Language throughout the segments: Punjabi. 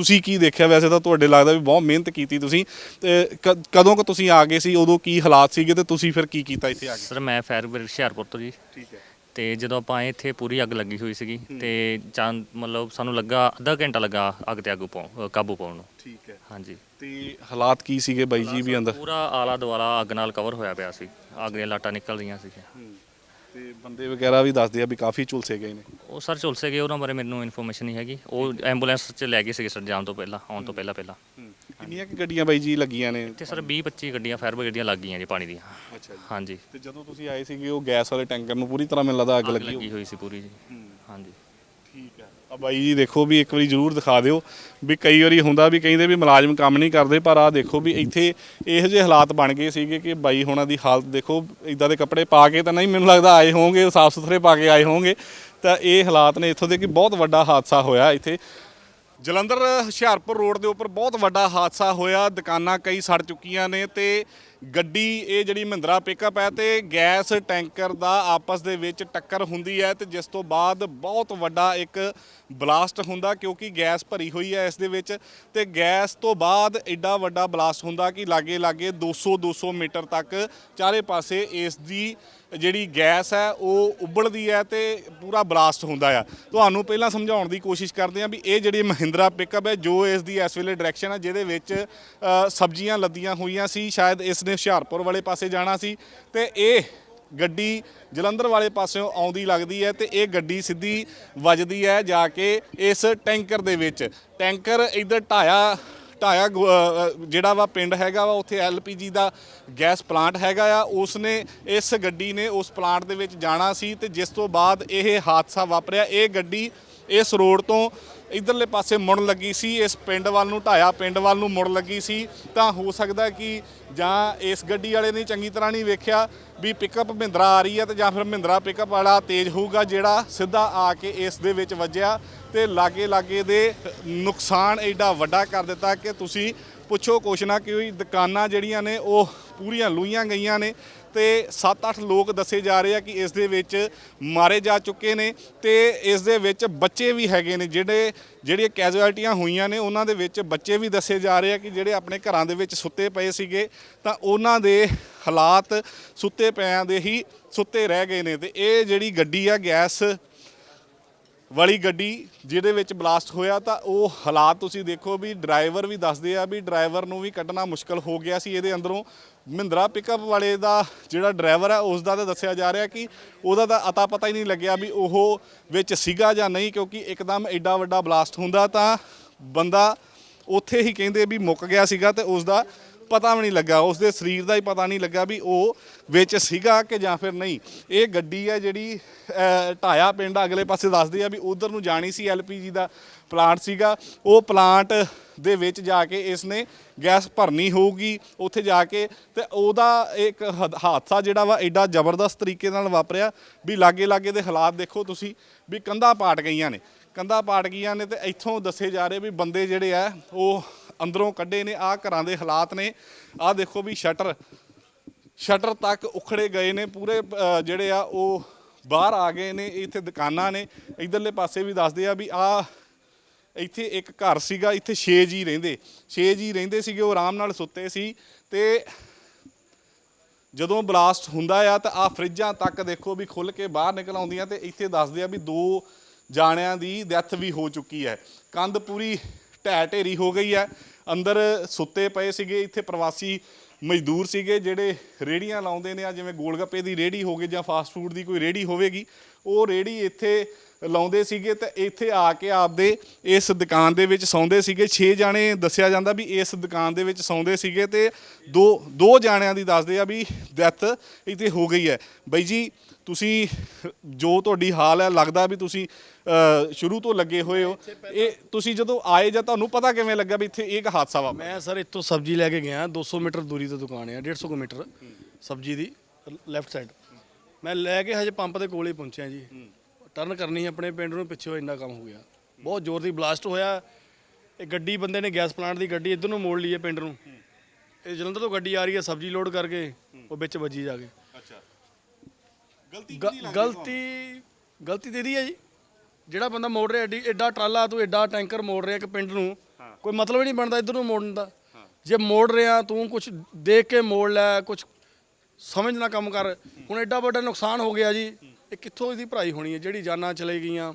ਤੁਸੀਂ ਕੀ ਦੇਖਿਆ? ਵੈਸੇ ਤਾਂ ਤੁਹਾਡੇ ਲੱਗਦਾ ਵੀ ਬਹੁਤ ਮਿਹਨਤ ਕੀਤੀ ਤੁਸੀਂ। ਤੇ ਕ- ਕਦੋਂ ਕਿ ਤੁਸੀਂ ਆ ਗਏ ਸੀ? ਉਦੋਂ ਕੀ ਹਾਲਾਤ ਸੀਗੇ? ਤੇ ਤੁਸੀਂ ਫਿਰ ਕੀ ਕੀਤਾ ਇੱਥੇ ਆ ਕੇ? ਸਰ ਮੈਂ ਫਾਇਰ ਬ੍ਰਿਗੇਡ ਹੁਸ਼ਿਆਰਪੁਰ ਤੋਂ ਜੀ। ਠੀਕ ਹੈ। ਤੇ ਜਦੋਂ ਆਪਾਂ ਆਏ ਇੱਥੇ ਪੂਰੀ ਅੱਗ ਲੱਗੀ ਹੋਈ ਸੀਗੀ ਤੇ ਚੰਦ ਮਤਲਬ ਸਾਨੂੰ ਲੱਗਾ ਅੱਧਾ ਘੰਟਾ ਲੱਗਾ ਅੱਗ ਤੇ ਅੱਗ ਪਾਉ ਕਾਬੂ ਪਾਉਣ ਨੂੰ। ਠੀਕ ਹੈ। ਹਾਂਜੀ। ਤੇ ਹਾਲਾਤ ਕੀ ਸੀਗੇ ਬਾਈ ਜੀ ਵੀ ਅੰਦਰ? ਪੂਰਾ ਆਲਾ ਦੁਆਲਾ ਅੱਗ ਨਾਲ ਕਵਰ ਹੋਇਆ ਪਿਆ ਸੀ। ਅੱਗ ਦੀਆਂ ਲਾਟਾਂ ਨਿਕਲ ਰਹੀਆਂ ਸੀਗੀਆਂ ਤੇ ਬੰਦੇ ਵਗੈਰਾ ਵੀ ਦੱਸਦੇ ਆ ਵੀ ਕਾਫੀ ਝੁਲਸੇ ਗਏ ਨੇ। ਉਹ ਸਰ ਝੁਲਸੇ ਗਏ ਉਹਨਾਂ ਬਾਰੇ ਮੈਨੂੰ ਇਨਫੋਰਮੇਸ਼ਨ ਨਹੀਂ ਹੈਗੀ। ਉਹ ਐਂਬੂਲੈਂਸ 'ਚ ਲੈ ਗਏ ਸੀਗੇ ਸਰ ਜਾਣ ਤੋਂ ਪਹਿਲਾਂ ਆਉਣ ਤੋਂ ਪਹਿਲਾਂ ਪਹਿਲਾਂ। ਕਿੰਨੀਆਂ ਕਿ ਗੱਡੀਆਂ ਬਾਈ ਜੀ ਲੱਗੀਆਂ ਨੇ? ਇੱਥੇ ਸਰ 20 25 ਗੱਡੀਆਂ ਫਾਇਰ ਬ੍ਰਿਗੇਡ ਦੀਆਂ ਲੱਗ ਗਈਆਂ ਜੀ ਪਾਣੀ ਦੀਆਂ। ਅੱਛਾ ਜੀ। ਹਾਂਜੀ। ਤੇ ਜਦੋਂ ਤੁਸੀਂ ਆਏ ਸੀਗੇ ਉਹ ਗੈਸ ਵਾਲੇ ਟੈਂਕਰ ਨੂੰ ਪੂਰੀ ਤਰ੍ਹਾਂ ਮੈਨੂੰ ਲੱਗਦਾ ਅੱਗ ਲੱਗੀ ਹੋਈ ਸੀ ਪੂਰੀ ਜੀ। ਹਾਂਜੀ। ਆ ਬਾਈ ਜੀ ਦੇਖੋ ਵੀ ਇੱਕ ਵਾਰੀ ਜ਼ਰੂਰ ਦਿਖਾ ਦਿਓ ਵੀ ਕਈ ਵਾਰੀ ਹੁੰਦਾ ਵੀ ਕਹਿੰਦੇ ਵੀ ਮੁਲਾਜ਼ਮ ਕੰਮ ਨਹੀਂ ਕਰਦੇ, ਪਰ ਆ ਦੇਖੋ ਵੀ ਇੱਥੇ ਇਹੋ ਜਿਹੇ ਹਾਲਾਤ ਬਣ ਗਏ ਸੀਗੇ ਕਿ ਬਾਈ ਹੋਣਾ ਦੀ ਹਾਲਤ ਦੇਖੋ ਇਦਾਂ ਦੇ ਕੱਪੜੇ ਪਾ ਕੇ ਤਾਂ ਨਹੀਂ ਮੈਨੂੰ ਲੱਗਦਾ ਆਏ ਹੋਵੋਗੇ ਸਾਫ਼ ਸੁਥਰੇ ਪਾ ਕੇ ਆਏ ਹੋਵੋਗੇ ਤਾਂ ਇਹ ਹਾਲਾਤ ਨੇ ਇੱਥੋਂ ਦੇ ਕਿ ਬਹੁਤ ਵੱਡਾ ਹਾਦਸਾ ਹੋਇਆ ਇੱਥੇ। ਜਲੰਧਰ, ਹੁਸ਼ਿਆਰਪੁਰ ਰੋਡ ਦੇ ਉੱਪਰ ਬਹੁਤ ਵੱਡਾ ਹਾਦਸਾ ਹੋਇਆ, ਦੁਕਾਨਾਂ ਕਈ ਸੜ ਚੁੱਕੀਆਂ ਨੇ ਤੇ ਗੱਡੀ ਇਹ ਜਿਹੜੀ ਮਹਿੰਦਰਾ ਪਿਕਅਪ ਹੈ ਤੇ ਗੈਸ ਟੈਂਕਰ ਦਾ ਆਪਸ ਦੇ ਵਿੱਚ ਟੱਕਰ ਹੁੰਦੀ ਹੈ ਤੇ ਜਿਸ ਤੋਂ ਬਾਅਦ ਬਹੁਤ ਵੱਡਾ ਇੱਕ ਬਲਾਸਟ ਹੁੰਦਾ ਕਿਉਂਕਿ ਗੈਸ ਭਰੀ ਹੋਈ ਹੈ ਇਸ ਦੇ ਵਿੱਚ ਤੇ ਗੈਸ ਤੋਂ ਬਾਅਦ ਐਡਾ ਵੱਡਾ ਬਲਾਸਟ ਹੁੰਦਾ ਕਿ ਲਾਗੇ ਲਾਗੇ 200 200 ਮੀਟਰ ਤੱਕ ਚਾਰੇ ਪਾਸੇ ਇਸ ਦੀ ਜਿਹੜੀ ਗੈਸ ਹੈ, ਉਹ ਉਬਲਦੀ ਹੈ ਤੇ ਪੂਰਾ ਬਲਾਸਟ ਹੁੰਦਾ ਆ। ਤੁਹਾਨੂੰ ਪਹਿਲਾਂ ਸਮਝਾਉਣ ਦੀ ਕੋਸ਼ਿਸ਼ ਕਰਦੇ ਹਾਂ ਵੀ ਇਹ ਜਿਹੜੀ ਮਹਿੰਦਰਾ ਪਿਕਅਪ ਹੈ, ਜੋ ਇਸ ਦੀ ਇਸ ਵੇਲੇ ਡਾਇਰੈਕਸ਼ਨ ਹੈ ਜਿਹਦੇ ਵਿੱਚ ਸਬਜ਼ੀਆਂ ਲੱਦੀਆਂ ਹੋਈਆਂ ਸੀ, ਸ਼ਾਇਦ ਇਸ ਨੇ ਹੁਸ਼ਿਆਰਪੁਰ ਵਾਲੇ ਪਾਸੇ ਜਾਣਾ ਸੀ ਤੇ ਇਹ ਗੱਡੀ ਜਲੰਧਰ ਵਾਲੇ ਪਾਸਿਓਂ ਆਉਂਦੀ ਲੱਗਦੀ ਹੈ ਤੇ ਇਹ ਗੱਡੀ ਸਿੱਧੀ ਵੱਜਦੀ ਹੈ ਜਾ ਕੇ ਇਸ ਟੈਂਕਰ ਦੇ ਵਿੱਚ। ਟੈਂਕਰ ਇਧਰ ਢਾਇਆ ਢਾਇਆ ਗੁ- ਜਿਹੜਾ ਵਾ ਪਿੰਡ ਹੈਗਾ ਵਾ, ਉੱਥੇ ਐਲਪੀਜੀ ਦਾ ਗੈਸ ਪਲਾਂਟ ਹੈਗਾ ਆ। ਉਸ ਨੇ ਇਸ ਗੱਡੀ ਨੇ ਉਸ ਪਲਾਂਟ ਦੇ ਵਿੱਚ ਜਾਣਾ ਸੀ ਤੇ ਜਿਸ ਤੋਂ ਬਾਅਦ ਇਹ ਹਾਦਸਾ ਵਾਪਰਿਆ। ਇਹ ਗੱਡੀ ਇਸ ਰੋਡ ਤੋਂ ਇਧਰਲੇ ਪਾਸੇ ਮੁੜਨ ਲੱਗੀ ਸੀ, ਇਸ ਪਿੰਡ ਵੱਲ ਨੂੰ, ਢਾਇਆ ਪਿੰਡ ਵੱਲ ਨੂੰ ਮੁੜ ਲੱਗੀ ਸੀ, ਤਾਂ ਹੋ ਸਕਦਾ ਕਿ ਜਾਂ ਇਸ ਗੱਡੀ ਵਾਲੇ ਨੇ ਚੰਗੀ ਤਰ੍ਹਾਂ ਨਹੀਂ ਵੇਖਿਆ ਵੀ ਪਿਕਅਪ ਮਹਿੰਦਰਾ ਆ ਰਹੀ ਹੈ ਤੇ ਜਾਂ ਫਿਰ ਮਹਿੰਦਰਾ ਪਿਕਅਪ ਵਾਲਾ ਤੇਜ਼ ਹੋਊਗਾ, ਜਿਹੜਾ ਸਿੱਧਾ ਆ ਕੇ ਇਸ ਦੇ ਵਿੱਚ ਵੱਜਿਆ ਤੇ ਲਾਗੇ ਲਾਗੇ ਦੇ ਨੁਕਸਾਨ ਐਡਾ ਵੱਡਾ ਕਰ ਦਿੱਤਾ ਕਿ ਤੁਸੀਂ ਪੁੱਛੋ ਕੁਛ ਨਾ ਕਿ ਵੀ ਦੁਕਾਨਾਂ ਜਿਹੜੀਆਂ ਨੇ ਉਹ ਪੂਰੀਆਂ ਲੂਈਆਂ ਗਈਆਂ ਨੇ ਤੇ 7-8 ਲੋਕ ਦੱਸੇ ਜਾ ਰਹੇ ਆ ਕਿ ਇਸ ਦੇ ਵਿੱਚ ਮਾਰੇ ਜਾ ਚੁੱਕੇ ਨੇ ਤੇ ਇਸ ਦੇ ਵਿੱਚ ਬੱਚੇ ਵੀ ਹੈਗੇ ਨੇ, ਜਿਹੜੇ, ਜਿਹੜੀਆਂ ਕੈਜੁਅਲਟੀਆਂ ਹੋਈਆਂ ਨੇ, ਉਹਨਾਂ ਦੇ ਵਿੱਚ ਬੱਚੇ ਵੀ ਦੱਸੇ ਜਾ ਰਹੇ ਆ ਕਿ ਜਿਹੜੇ ਆਪਣੇ ਘਰਾਂ ਦੇ ਵਿੱਚ ਸੁੱਤੇ ਪਏ ਸੀਗੇ, ਤਾਂ ਉਹਨਾਂ ਦੇ ਹਾਲਾਤ ਸੁੱਤੇ ਪਿਆਂ ਦੇ ਹੀ ਸੁੱਤੇ ਰਹਿ ਗਏ ਨੇ ਤੇ ਇਹ ਜਿਹੜੀ ਗੱਡੀ ਆ, ਗੈਸ ਵਾਲੀ ਗੱਡੀ ਜਿਹਦੇ ਵਿੱਚ ਬਲਾਸਟ ਹੋਇਆ ਤਾਂ ਉਹ ਹਾਲਾਤ ਤੁਸੀਂ ਦੇਖੋ ਵੀ ਡਰਾਈਵਰ ਵੀ ਦੱਸਦੇ ਆ ਵੀ ਡਰਾਈਵਰ ਨੂੰ ਵੀ ਕੱਢਣਾ ਮੁਸ਼ਕਲ ਹੋ ਗਿਆ ਸੀ। ਇਹਦੇ ਅੰਦਰੋਂ ਮਹਿੰਦਰਾ ਪਿਕਅਪ ਵਾਲੇ ਦਾ ਜਿਹੜਾ ਡਰਾਈਵਰ ਹੈ ਉਸ ਦਾ ਤਾਂ ਦੱਸਿਆ ਜਾ ਰਿਹਾ ਕਿ ਉਹਦਾ ਤਾਂ ਅਤਾ ਪਤਾ ਹੀ ਨਹੀਂ ਲੱਗਿਆ ਵੀ ਉਹ ਵਿੱਚ ਸੀਗਾ ਜਾਂ ਨਹੀਂ, ਕਿਉਂਕਿ ਇੱਕਦਮ ਐਡਾ ਵੱਡਾ ਬਲਾਸਟ ਹੁੰਦਾ ਤਾਂ ਬੰਦਾ ਉੱਥੇ ਹੀ ਕਹਿੰਦੇ ਵੀ ਮੁੱਕ ਗਿਆ ਸੀਗਾ ਤੇ ਉਸ ਦਾ ਪਤਾ ਵੀ ਨਹੀਂ ਲੱਗਾ ਉਸ ਦੇ ਸਰੀਰ ਦਾ ਹੀ ਪਤਾ ਨਹੀਂ ਲੱਗਾ ਵੀ ਉਹ ਵਿੱਚ ਸੀਗਾ ਕਿ ਜਾਂ ਫਿਰ ਨਹੀਂ। ਇਹ ਗੱਡੀ ਹੈ ਜਿਹੜੀ ਢਾਇਆ ਪਿੰਡ ਅਗਲੇ ਪਾਸੇ ਦੱਸਦੀ ਆ ਵੀ ਉਧਰ ਨੂੰ ਜਾਣੀ ਸੀ ਐਲਪੀਜੀ ਦਾ ਪਲਾਂਟ ਸੀਗਾ। ਉਹ ਪਲਾਂਟ ਦੇ ਵਿੱਚ ਜਾ ਕੇ ਇਸ ਨੇ ਗੈਸ ਭਰਨੀ ਹੋਊਗੀ ਉੱਥੇ ਜਾ ਕੇ ਤੇ ਉਹਦਾ ਇੱਕ ਹਦ- ਹਾਦਸਾ ਜਿਹੜਾ ਵਾ ਐਡਾ ਜ਼ਬਰਦਸਤ ਤਰੀਕੇ ਨਾਲ ਵਾਪਰਿਆ ਵੀ ਲਾਗੇ ਲਾਗੇ ਦੇ ਹਾਲਾਤ ਦੇਖੋ ਤੁਸੀਂ ਵੀ ਕੰਧਾਂ ਪਾਟ ਗਈਆਂ ਨੇ। ਕੰਧਾਂ ਪਾਟ ਗਈਆਂ ਨੇ ਤੇ ਇੱਥੋਂ ਦੱਸੇ ਜਾ ਰਹੇ ਵੀ ਬੰਦੇ ਜਿਹੜੇ ਆ, ਉਹ ਅੰਦਰੋਂ ਕੱਢੇ ਨੇ ਆ ਘਰਾਂ ਦੇ ਹਾਲਾਤ ਨੇ। ਆ ਦੇਖੋ ਵੀ ਸ਼ਟਰ ਸ਼ਟਰ ਤੱਕ ਉਖੜੇ ਗਏ ਨੇ, ਪੂਰੇ ਜਿਹੜੇ ਆ ਉਹ ਬਾਹਰ ਆ ਗਏ ਨੇ, ਇੱਥੇ ਦੁਕਾਨਾਂ ਨੇ। ਇਧਰਲੇ ਪਾਸੇ ਵੀ ਦੱਸਦੇ ਆ ਵੀ ਆ ਇੱਥੇ ਇੱਕ ਘਰ ਸੀਗਾ, ਇੱਥੇ 6 ਜੀ ਰਹਿੰਦੇ। 6 ਜੀ ਰਹਿੰਦੇ ਸੀਗੇ, ਉਹ ਆਰਾਮ ਨਾਲ ਸੁੱਤੇ ਸੀ ਤੇ ਜਦੋਂ ਬਲਾਸਟ ਹੁੰਦਾ ਆ ਤਾਂ ਆ ਫਰਿੱਜਾਂ ਤੱਕ ਦੇਖੋ ਵੀ ਖੁੱਲ ਕੇ ਬਾਹਰ ਨਿਕਲ ਆਉਂਦੀਆਂ ਤੇ ਇੱਥੇ ਦੱਸਦੇ ਆ ਵੀ ਦੋ ਜਾਣਿਆਂ ਦੀ ਡੈਥ ਵੀ ਹੋ ਚੁੱਕੀ ਹੈ। ਕੰਧ ਪੂਰੀ ਢਹਿ ਢੇਰੀ ਹੋ ਗਈ ਹੈ। ਅੰਦਰ ਸੁੱਤੇ ਪਏ ਸੀਗੇ, ਇੱਥੇ ਪ੍ਰਵਾਸੀ ਮਜ਼ਦੂਰ ਸੀਗੇ, ਜਿਹੜੇ ਰੇੜੀਆਂ ਲਾਉਂਦੇ ਨੇ ਆ, ਜਿਵੇਂ ਗੋਲਗੱਪੇ ਦੀ ਰੇੜੀ ਹੋਵੇ ਜਾਂ ਫਾਸਟ ਫੂਡ ਦੀ ਕੋਈ ਰੇੜੀ ਹੋਵੇਗੀ, ਉਹ ਰੇੜੀ ਇੱਥੇ ਲਾਉਂਦੇ ਸੀਗੇ ਤੇ ਇੱਥੇ ਆ ਕੇ ਆਪਦੇ ਇਸ ਦੁਕਾਨ ਦੇ ਵਿੱਚ ਸੌਂਦੇ ਸੀਗੇ। 6 ਜਾਣੇ ਦੱਸਿਆ ਜਾਂਦਾ ਵੀ ਇਸ ਦੁਕਾਨ ਦੇ ਵਿੱਚ ਸੌਂਦੇ ਸੀਗੇ ਤੇ ਦੋ ਦੋ ਜਾਣਿਆਂ ਦੀ ਦੱਸਦੇ ਆ ਵੀ ਡੈਥ ਇੱਥੇ ਹੋ ਗਈ ਹੈ। ਬਾਈ ਜੀ ਤੁਸੀਂ, ਜੋ ਤੁਹਾਡੀ ਹਾਲ ਹੈ, ਲੱਗਦਾ ਵੀ ਤੁਸੀਂ ਸ਼ੁਰੂ ਤੋਂ ਲੱਗੇ ਹੋਏ ਹੋ। ਇਹ ਤੁਸੀਂ ਜਦੋਂ ਆਏ ਜਾਂ ਤੁਹਾਨੂੰ ਪਤਾ ਕਿਵੇਂ ਲੱਗਾ ਵੀ ਇੱਥੇ ਇਹ ਇੱਕ ਹਾਦਸਾ ਵਾ ਮੈਂ ਸਰ ਇੱਥੋਂ ਸਬਜ਼ੀ ਲੈ ਕੇ ਗਿਆ 200 ਮੀਟਰ ਦੂਰੀ ਤੇ ਦੁਕਾਨ ਹੈ 150 ਕੁ ਮੀਟਰ ਸਬਜ਼ੀ ਦੀ, ਲੈਫਟ ਸਾਈਡ। ਮੈਂ ਲੈ ਕੇ ਹਜੇ ਪੰਪ ਦੇ ਕੋਲ ਹੀ ਪਹੁੰਚਿਆ ਜੀ। ਟਰਨ ਕਰਨੀ ਆਪਣੇ ਪਿੰਡ ਨੂੰ ਪਿੱਛੇ ਇੰਨਾ ਕੰਮ ਹੋ ਗਿਆ। ਬਹੁਤ ਜ਼ੋਰ ਦੀ ਬਲਾਸਟ ਹੋਇਆ। ਇਹ ਗੱਡੀ, ਬੰਦੇ ਨੇ ਗੈਸ ਪਲਾਂਟ ਦੀ ਗੱਡੀ ਇੱਧਰ ਨੂੰ ਮੋੜ ਲਈ ਹੈ ਪਿੰਡ ਨੂੰ। ਇਹ ਜਲੰਧਰ ਤੋਂ ਗੱਡੀ ਆ ਰਹੀ ਹੈ, ਸਬਜ਼ੀ ਲੋਡ ਕਰਕੇ, ਉਹ ਵਿੱਚ ਵੱਜੀ ਜਾ ਕੇ। ਗਲਤੀ ਗ- ਗਲਤੀ ਗਲਤੀ ਤੇਰੀ ਹੈ ਜੀ। ਜਿਹੜਾ ਬੰਦਾ ਮੋੜ ਰਿਹਾ ਐਡੀ ਐਡਾ ਟਰਾਲਾ ਤੂੰ ਐਡਾ ਟੈਂਕਰ ਮੋੜ ਰਿਹਾ ਇੱਕ ਪਿੰਡ ਨੂੰ ਕੋਈ ਮਤਲਬ ਹੀ ਨਹੀਂ ਬਣਦਾ ਇਧਰ ਨੂੰ ਮੋੜਨ ਦਾ। ਜੇ ਮੋੜ ਰਿਹਾ ਤੂੰ ਕੁਝ ਦੇਖ ਕੇ ਮੋੜ ਲੈ ਕੁਝ ਸਮਝ ਨਾ ਕੰਮ ਕਰ। ਹੁਣ ਐਡਾ ਵੱਡਾ ਨੁਕਸਾਨ ਹੋ ਗਿਆ ਜੀ। ਇਹ ਕਿੱਥੋਂ ਇਹਦੀ ਭਰਾਈ ਹੋਣੀ ਹੈ? ਜਿਹੜੀ ਜਾਨਾਂ ਚਲੇ ਗਈਆਂ।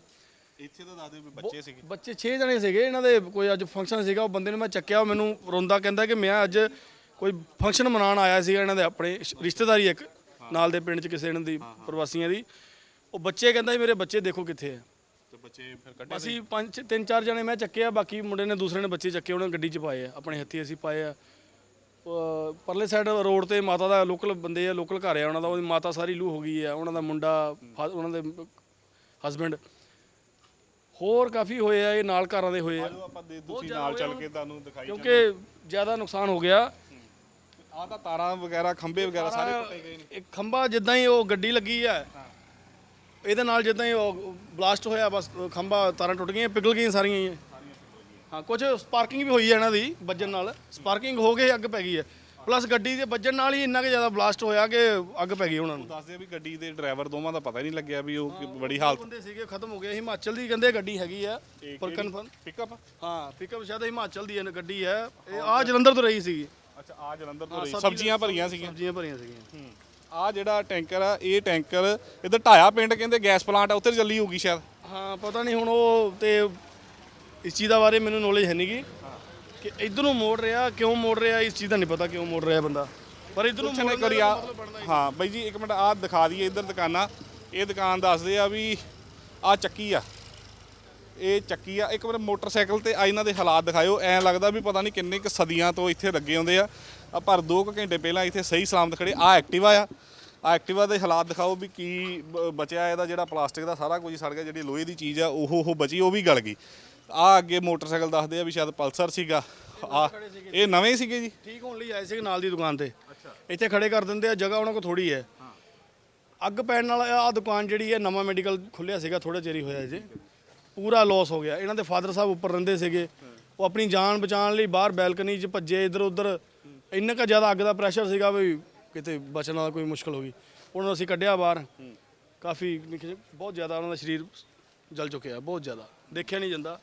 ਇੱਥੇ ਤਾਂ ਦੱਸਦੇ ਵੀ ਬੱਚੇ ਸੀਗੇ। ਬੱਚੇ 6 ਜਣੇ ਸੀਗੇ। ਇਹਨਾਂ ਦੇ ਕੋਈ ਅੱਜ ਫੰਕਸ਼ਨ ਸੀਗਾ। ਉਹ ਬੰਦੇ ਨੂੰ ਮੈਂ ਚੱਕਿਆ ਉਹ ਮੈਨੂੰ ਰੋਂਦਾ ਕਹਿੰਦਾ ਕਿ ਮੈਂ ਅੱਜ ਕੋਈ ਫੰਕਸ਼ਨ ਮਨਾਉਣ ਆਇਆ ਸੀਗਾ ਇਹਨਾਂ ਦੇ ਆਪਣੇ ਰਿਸ਼ਤੇਦਾਰੀ ਇੱਕ। ਨਾਲ ਦੇ ਪਿੰਡ 'ਚ ਕਿਸੇ ਇਹਨਾਂ ਦੀ ਪ੍ਰਵਾਸੀਆਂ ਦੀ। ਉਹ ਬੱਚੇ ਕਹਿੰਦਾ ਜੀ ਮੇਰੇ ਬੱਚੇ ਦੇਖੋ ਕਿੱਥੇ ਆ। ਤੇ ਬੱਚੇ ਫਿਰ ਕੱਢੇ ਅਸੀਂ ਪੰਜ ਤਿੰਨ ਚਾਰ ਜਣੇ ਮੈਂ ਚੱਕੇ ਆ ਬਾਕੀ ਮੁੰਡੇ ਨੇ ਦੂਸਰੇ ਨੇ ਬੱਚੇ ਚੱਕੇ ਉਹਨਾਂ ਗੱਡੀ 'ਚ ਪਾਏ ਆ। ਆਪਣੇ ਹੱਥੀ ਅਸੀਂ ਪਾਏ ਆ। ਅਹ ਪਰਲੇ ਸਾਈਡ ਰੋਡ ਤੇ ਮਾਤਾ ਦਾ ਲੋਕਲ ਬੰਦੇ ਆ ਲੋਕਲ ਘਰ ਆ ਉਹਨਾਂ ਦਾ ਉਹਦੀ ਮਾਤਾ ਸਾਰੀ ਲੂ ਹੋ ਗਈ ਆ। ਉਹਨਾਂ ਦਾ ਮੁੰਡਾ ਫਾ- ਉਹਨਾਂ ਦੇ ਹਸਬੰਡ ਹੋਰ ਕਾਫੀ ਹੋਏ ਆ ਇਹ ਨਾਲ ਘਰਾਂ ਦੇ ਹੋਏ ਆ। ਆਪਾਂ ਦੇ ਤੁਸੀਂ ਨਾਲ ਚੱਲ ਕੇ ਤੁਹਾਨੂੰ ਦਿਖਾਈ ਕਿਉਂਕਿ ਜ਼ਿਆਦਾ ਨੁਕਸਾਨ ਹੋ ਗਿਆ। ਆਹ ਤਾਂ ਤਾਰਾਂ ਵਗੈਰਾ ਖੰਭੇ ਵਗੈਰਾ ਸਾਰੇ ਪੱਟੇ ਗਏ ਨੇ। ਇੱਕ ਖੰਭਾ ਜਿੱਦਾਂ ਹੀ ਉਹ ਗੱਡੀ ਲੱਗੀ ਆ ਇਹਦੇ ਨਾਲ ਜਿੱਦਾਂ ਹੀ ਉਹ ਬਲਾਸਟ ਹੋਇਆ ਬਸ ਖੰਭਾ ਤਾਰਾਂ ਟੁੱਟ ਗਈਆਂ ਪਿਘਲ ਗਈਆਂ ਸਾਰੀਆਂ ਹੀ। ਹਾਂ ਕੁਝ ਸਪਾਰਕਿੰਗ ਵੀ ਹੋਈ ਹੈ ਇਹਨਾਂ ਦੀ ਵੱਜਣ ਨਾਲ। ਸਪਾਰਕਿੰਗ ਹੋ ਕੇ ਅੱਗ ਪੈ ਗਈ ਹੈ ਪਲੱਸ ਗੱਡੀ ਦੇ ਵੱਜਣ ਨਾਲ ਹੀ ਇੰਨਾ ਕਿ ਜ਼ਿਆਦਾ ਬਲਾਸਟ ਹੋਇਆ ਕਿ ਅੱਗ ਪੈ ਗਈ ਉਹਨਾਂ ਨੂੰ। ਦੱਸਦੇ ਆ ਵੀ ਗੱਡੀ ਦੇ ਡਰਾਈਵਰ ਦੋਵਾਂ ਦਾ ਪਤਾ ਹੀ ਨਹੀਂ ਲੱਗਿਆ ਵੀ ਉਹ ਬੜੀ ਹਾਲਤ ਬੰਦੇ ਸੀਗੇ ਖਤਮ ਹੋ ਗਏ। ਹਿਮਾਚਲ ਦੀ ਕਹਿੰਦੇ ਗੱਡੀ ਹੈਗੀ ਆ ਪਰ ਕਨਫਰਮ ਪਿਕਅਪ ਹਾਂ ਪਿਕਅਪ ਸ਼ਾਇਦ ਹਿਮਾਚਲ ਦੀ ਹੈ ਗੱਡੀ ਹੈ। ਇਹ ਆ ਜਲੰਧਰ ਤੋਂ ਰਹੀ ਸੀਗੀ। ਅੱਛਾ ਆ ਜਲੰਧਰ ਤੋਂ ਰਹੀ ਸਬਜ਼ੀਆਂ ਭਰੀਆਂ ਸੀਗੀਆਂ। ਸਬਜ਼ੀਆਂ ਭਰੀਆਂ ਸੀਗੀਆਂ। ਆ ਜਿਹੜਾ ਟੈਂਕਰ ਆ ਇਹ ਟੈਂਕਰ ਇਧਰ ਢਾਇਆ ਪਿੰਡ ਕਹਿੰਦੇ ਗੈਸ ਪਲਾਂਟ ਆ ਉੱਥੇ ਚੱਲੀ ਹੋਊਗੀ ਸ਼ਾਇਦ। ਹਾਂ ਪਤਾ ਨਹੀਂ ਹੁਣ ਉਹ ਤੇ ਇਸ ਚੀਜ਼ ਦਾ ਬਾਰੇ ਮੈਨੂੰ ਨੌਲੇਜ ਹੈ ਨਹੀਂਗੀ ਕਿ ਇਧਰ ਨੂੰ ਮੋੜ ਰਿਹਾ ਕਿਉਂ ਮੋੜ ਰਿਹਾ ਇਸ ਚੀਜ਼ ਦਾ ਨਹੀਂ ਪਤਾ ਕਿਉਂ ਮੋੜ ਰਿਹਾ ਬੰਦਾ। ਪਰ ਇਧਰ ਨੂੰ ਆ ਹਾਂ ਬਾਈ ਜੀ ਇੱਕ ਮਿੰਟ ਆ ਦਿਖਾ ਦਈਏ ਇੱਧਰ ਦੁਕਾਨਾਂ। ਇਹ ਦੁਕਾਨ ਦੱਸਦੇ ਆ ਵੀ ਆ ਚੱਕੀ ਆ। ਇਹ ਚੱਕੀ ਆ। ਇੱਕ ਵਾਰ ਮੋਟਰਸਾਈਕਲ ਤੇ ਆ ਇਹਨਾਂ ਦੇ ਹਾਲਾਤ ਦਿਖਾਇਓ। ਐਂ ਲੱਗਦਾ ਵੀ ਪਤਾ ਨਹੀਂ ਕਿੰਨੇ ਕੁ ਸਦੀਆਂ ਤੋਂ ਇੱਥੇ ਲੱਗੇ ਹੁੰਦੇ ਆ। ਆ ਪਰ 2 ਘੰਟੇ ਪਹਿਲਾਂ ਇੱਥੇ ਸਹੀ ਸਲਾਮਤ ਖੜੇ ਆ ਐਕਟਿਵਾ ਆ। ਆ ਐਕਟਿਵਾ ਦੇ ਹਾਲਾਤ ਦਿਖਾਓ ਵੀ ਕੀ ਬਚਿਆ ਇਹਦਾ ਜਿਹੜਾ ਪਲਾਸਟਿਕ ਦਾ ਸਾਰਾ ਕੁਝ ਸੜ ਗਿਆ ਜਿਹੜੀ ਲੋਹੇ ਦੀ ਚੀਜ਼ ਆ ਉਹ ਉਹ ਬਚੀ ਉਹ ਵੀ ਗਲ ਗਈ। ਆ ਅੱਗੇ ਮੋਟਰਸਾਈਕਲ ਦੱਸਦੇ ਆ ਵੀ ਸ਼ਾਇਦ ਪਲਸਰ ਸੀਗਾ। ਆ ਇਹ ਨਵੇਂ ਹੀ ਸੀਗੇ ਜੀ? ਠੀਕ ਹੋਣ ਲਈ ਆਏ ਸੀ ਨਾਲ ਦੀ ਦੁਕਾਨ ਤੇ। ਇੱਥੇ ਖੜੇ ਕਰ ਦਿੰਦੇ ਆ ਜਗ੍ਹਾ ਉਹਨਾਂ ਕੋਲ ਥੋੜੀ ਹੈ। ਅੱਗ ਪੈਣ ਨਾਲ ਆ ਦੁਕਾਨ ਜਿਹੜੀ ਹੈ ਨਵਾਂ ਮੈਡੀਕਲ ਖੁੱਲਿਆ ਸੀਗਾ ਥੋੜਾ ਚਿਰ ਹੀ ਹੋਇਆ ਜੇ ਪੂਰਾ ਲਾਸ ਹੋ ਗਿਆ। ਇਹਨਾਂ ਦੇ ਫਾਦਰ ਸਾਹਿਬ ਉੱਪਰ ਰਹਿੰਦੇ ਸੀਗੇ। ਉਹ ਆਪਣੀ ਜਾਨ ਬਚਾਉਣ ਲਈ ਬਾਹਰ ਬੈਲਕਨੀ 'ਚ ਭੱਜੇ ਇੱਧਰ ਉੱਧਰ। ਇੰਨਾ ਕੁ ਜ਼ਿਆਦਾ ਅੱਗ ਦਾ ਪ੍ਰੈਸ਼ਰ ਸੀਗਾ ਵੀ ਕਿਤੇ ਬਚਣ ਦਾ ਕੋਈ ਮੁਸ਼ਕਲ ਹੋ ਗਈ। ਉਹਨਾਂ ਨੂੰ ਅਸੀਂ ਕੱਢਿਆ ਬਾਹਰ। ਕਾਫੀ ਬਹੁਤ ਜ਼ਿਆਦਾ ਉਹਨਾਂ ਦਾ ਸਰੀਰ ਜਲ ਚੁੱਕਿਆ, ਬਹੁਤ ਜ਼ਿਆਦਾ। ਦੇਖਿਆ ਨਹੀਂ ਜਾਂਦਾ।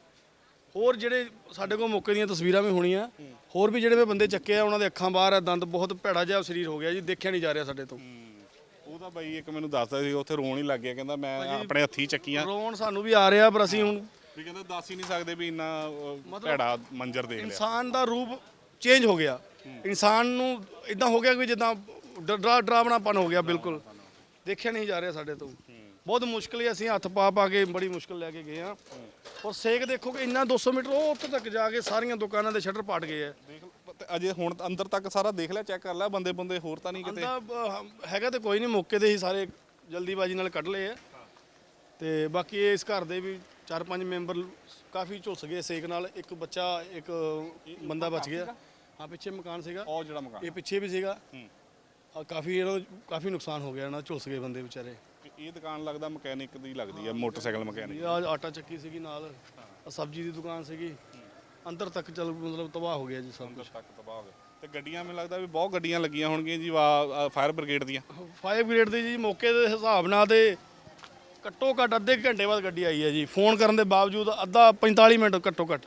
ਹੋਰ ਜਿਹੜੇ ਸਾਡੇ ਕੋਲ ਮੌਕੇ ਦੀਆਂ ਤਸਵੀਰਾਂ ਵੀ ਹੋਣੀਆਂ। ਹੋਰ ਵੀ ਜਿਹੜੇ ਮੈਂ ਬੰਦੇ ਚੱਕੇ ਆ, ਉਹਨਾਂ ਦੇ ਅੱਖਾਂ ਬਾਹਰ ਆ, ਦੰਦ ਬਹੁਤ ਭੈੜਾ ਜਿਹਾ ਸਰੀਰ ਹੋ ਗਿਆ ਜੀ, ਦੇਖਿਆ ਨਹੀਂ ਜਾ ਰਿਹਾ ਸਾਡੇ ਤੋਂ। ਤਾਂ ਬਾਈ ਇੱਕ ਮੈਨੂੰ ਦੱਸਦਾ ਸੀ ਉੱਥੇ ਰੋਣ ਹੀ ਲੱਗ ਗਿਆ ਕਹਿੰਦਾ ਮੈਂ ਆਪਣੇ ਹੱਥੀ ਚੱਕੀਆਂ। ਰੋਣ ਸਾਨੂੰ ਵੀ ਆ ਰਿਹਾ ਪਰ ਅਸੀਂ ਹੁਣ ਵੀ ਕਹਿੰਦਾ ਦੱਸ ਹੀ ਨਹੀਂ ਸਕਦੇ ਵੀ ਇੰਨਾ ਅਹ, ਭੈੜਾ ਮੰਜ਼ਰ ਦੇਖ ਲਿਆ। ਇਨਸਾਨ ਦਾ ਰੂਪ ਚੇਂਜ ਹੋ ਗਿਆ। ਇਨਸਾਨ ਨੂੰ ਇਦਾਂ ਹੋ ਗਿਆ ਕਿ ਜਿੱਦਾਂ ਡਰਾ ਡਰਾਵਣਾਪਨ ਹੋ ਗਿਆ ਬਿਲਕੁਲ। ਦੇਖਿਆ ਨਹੀਂ ਜਾ ਰਿਹਾ ਸਾਡੇ ਤੋਂ। ਬਹੁਤ ਮੁਸ਼ਕਲ ਹੀ ਅਸੀਂ ਹੱਥ ਪਾ ਪਾ ਕੇ ਬੜੀ ਮੁਸ਼ਕਲ ਲੈ ਕੇ ਗਏ ਆ ਔਰ ਸੇਕ ਦੇਖੋ ਕਿ ਇੰਨਾ 200 ਮੀਟਰ ਉਹ ਉੱਥੇ ਤੱਕ ਜਾ ਕੇ ਸਾਰੀਆਂ ਦੁਕਾਨਾਂ ਦੇ ਸ਼ਟਰ ਪਾਟ ਗਏ ਆ। ਦੇਖ ਲਓ, ਤੇ ਅਜੇ ਹੁਣ ਅੰਦਰ ਤੱਕ ਸਾਰਾ ਦੇਖ ਲਿਆ ਚੈੱਕ ਕਰ ਲਿਆ ਬੰਦੇ ਬੰਦੇ ਹੋਰ ਤਾਂ ਨਹੀਂ ਕਿਤੇ? ਹੈਗਾ ਤੇ ਕੋਈ ਨਹੀਂ ਮੌਕੇ ਤੇ ਹੀ ਸਾਰੇ ਜਲਦੀਬਾਜ਼ੀ ਨਾਲ ਕੱਢ ਲਏ ਆ। ਤੇ ਬਾਕੀ ਇਹ ਇਸ ਘਰ ਦੇ ਵੀ ਚਾਰ ਪੰਜ ਮੈਂਬਰ ਕਾਫੀ ਝੁਲਸ ਗਏ ਸੇਕ ਨਾਲ ਇੱਕ ਬੱਚਾ ਇੱਕ ਬੰਦਾ ਬਚ ਗਿਆ। ਹਾਂ ਪਿੱਛੇ ਮਕਾਨ ਸੀਗਾ। ਉਹ ਜਿਹੜਾ ਮਕਾਨ? ਇਹ ਪਿੱਛੇ ਵੀ ਸੀਗਾ। ਹੂੰ। ਆ ਕਾਫੀ ਇਹਨਾਂ ਨੂੰ ਕਾਫੀ ਨੁਕਸਾਨ ਹੋ ਗਿਆ ਇਹਨਾਂ ਦਾ, ਝੁਲਸ ਗਏ ਬੰਦੇ ਵਿਚਾਰੇ। ਇਹ ਦੁਕਾਨ ਲੱਗਦਾ ਮਕੈਨਿਕ ਦੀ ਲੱਗਦੀ ਆ ਮੋਟਰਸਾਈਕਲ ਮਕੈਨਿਕ ਆ ਆਟਾ ਚੱਕੀ ਸੀਗੀ ਨਾਲ ਆਹ ਸਬਜ਼ੀ ਦੀ ਦੁਕਾਨ ਸੀਗੀ। ਅੰਦਰ ਤੱਕ ਚਲ ਮਤਲਬ ਤਬਾਹ ਹੋ ਗਿਆ ਜੀ ਸਭ ਅੰਦਰ ਤੱਕ ਤਬਾਹ ਹੋ ਗਿਆ। ਤੇ ਗੱਡੀਆਂ ਮੈਨੂੰ ਲੱਗਦਾ ਵੀ ਬਹੁਤ ਗੱਡੀਆਂ ਲੱਗੀਆਂ ਹੋਣਗੀਆਂ ਜੀ ਵਾ ਫਾਇਰ ਬ੍ਰਿਗੇਡ ਦੀਆਂ। ਫਾਇਰ ਬ੍ਰਿਗੇਡ ਦੀ ਜੀ ਮੌਕੇ ਦੇ ਹਿਸਾਬ ਨਾਲ ਤੇ ਘੱਟੋ ਘੱਟ ਅੱਧੇ ਘੰਟੇ ਬਾਅਦ ਗੱਡੀ ਆਈ ਹੈ ਜੀ। ਫੋਨ ਕਰਨ ਦੇ ਬਾਵਜੂਦ ਅੱਧਾ 45 ਮਿੰਟ ਘੱਟੋ ਘੱਟ।